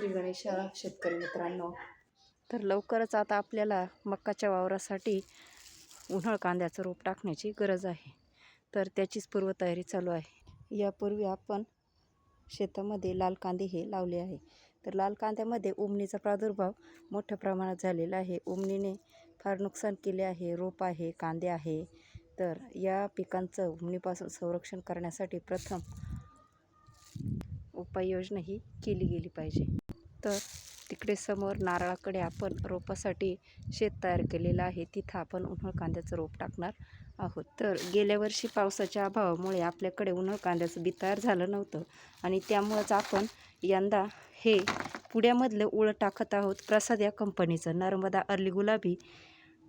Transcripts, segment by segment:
श्री गणेशा शेतकरी मित्रांनो. तर लवकरच आता आपल्याला मक्काच्या वावरासाठी उन्हाळ कांद्याचं रोप टाकण्याची गरज आहे. तर त्याचीच पूर्वतयारी चालू आहे. यापूर्वी आपण शेतामध्ये लाल कांदे हे लावले आहे. तर लाल कांद्यामध्ये उमणीचा प्रादुर्भाव मोठ्या प्रमाणात झालेला आहे. उमणीने फार नुकसान केले आहे. रोप आहे कांदे आहे. तर या पिकांचं उमणीपासून संरक्षण करण्यासाठी प्रथम उपाययोजना ही केली गेली पाहिजे. तर तिकडे समोर नारळाकडे आपण रोपासाठी शेत तयार केलेलं आहे. तिथं आपण उन्हाळ कांद्याचं रोप टाकणार आहोत. तर गेल्या वर्षी पावसाच्या अभावामुळे आपल्याकडे उन्हाळ कांद्याचं बी तयार झालं नव्हतं आणि त्यामुळंच आपण यंदा हे पुड्यामधलं उळं टाकत आहोत. प्रसाद या कंपनीचं नर्मदा अर्ली गुलाबी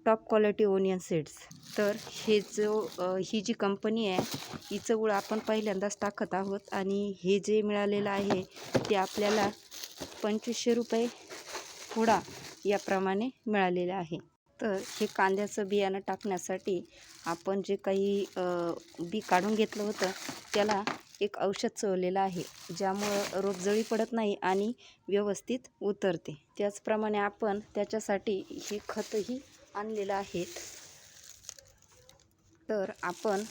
टॉप क्वालिटी ओनियन सीड्स. तर हे जो ही जी कंपनी आहे हिचं उळं आपण पहिल्यांदाच टाकत आहोत आणि हे जे मिळालेलं आहे ते आपल्याला पंचवीसशे रुपये पुडा याप्रमाणे मिळालेला आहे. तर हे कांद्याचं बियाणं टाकण्यासाठी आपण जे काही बी काढून घेतलं होतं त्याला एक औषध चवलेलं आहे ज्यामुळं रोप जळी पडत नाही आणि व्यवस्थित उतरते. त्याचप्रमाणे आपण त्याच्यासाठी हे खतही आणलेलं आहेत तर आपण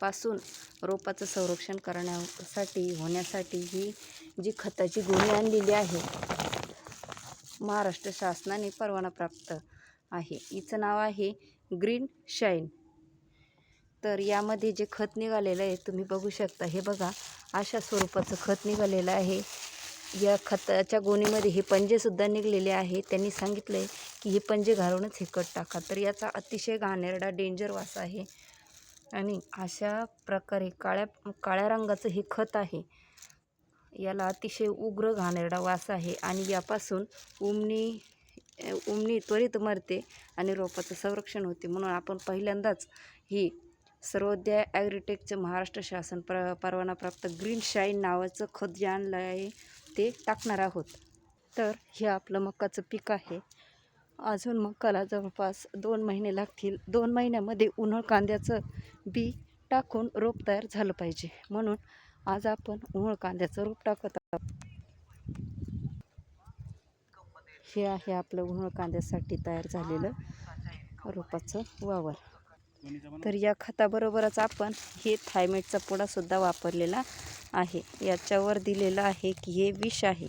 पासून रोपाचं संरक्षण करण्यासाठी होण्यासाठी ही जी खताची गुणी आणलेली आहे महाराष्ट्र शासनाने परवाना प्राप्त आहे. हिचं नाव आहे ग्रीन शाईन. तर यामध्ये जे खत निघालेलं आहे तुम्ही बघू शकता. हे बघा अशा स्वरूपाचं खत निघालेलं आहे. या खताच्या गोणीमध्ये हे पंजेसुद्धा निघलेले आहे. त्यांनी सांगितलं आहे की हे पंजे घालूनच हे कट टाका. तर याचा अतिशय घाणेरडा डेंजर वास आहे. आणि अशा प्रकारे काळ्या काळ्या रंगाचं हे खत आहे. याला अतिशय उग्र घाणेरडा वास आहे आणि यापासून उमणी उमणी त्वरित मरते आणि रोपाचं संरक्षण होते. म्हणून आपण पहिल्यांदाच ही सर्वोदय ॲग्रीटेकचं महाराष्ट्र शासन प्र परवानाप्राप्त ग्रीन शाईन नावाचं खत जे आणलं आहे ते टाकणार आहोत. तर हे आपलं मक्काचं पीक आहे. अजून मग कला जवळपास दोन महिने लागतील. दोन महिन्यामध्ये उन्हाळ कांद्याचं बी टाकून रोप तयार झालं पाहिजे. म्हणून आज आपण उन्हाळ कांद्याचं रोप टाकत आहोत. हे आहे आपलं उन्हाळ कांद्यासाठी तयार झालेलं रोपाचं वावर. तर या खताबरोबरच आपण हे थायमेटचा पुडासुद्धा वापरलेला आहे. याच्यावर दिलेलं आहे की हे विष आहे.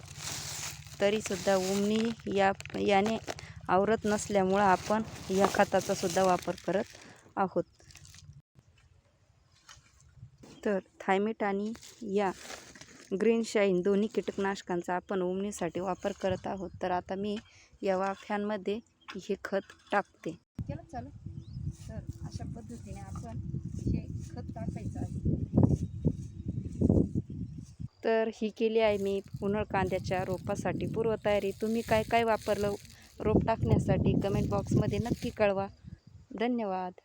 तरीसुद्धा उमणी या याने आवरत नसल्यामुळं आपण या खताचा सुद्धा वापर करत आहोत. तर थायमेट आणि या ग्रीन शाईन दोन्ही कीटकनाशकांचा आपण उमणीसाठी वापर करत आहोत. तर आता मी या वाफ्यांमध्ये हे खत टाकते. केलं चालू? तर अशा पद्धतीने आपण हे खत टाकायचं आहे. तर ही केली आहे मी उन्हाळ कांद्याच्या रोपासाठी पूर्वतयारी. तुम्ही काय काय वापरलं? रोप टाकण्यासाठी कमेंट बॉक्समध्ये नक्की कळवा. धन्यवाद.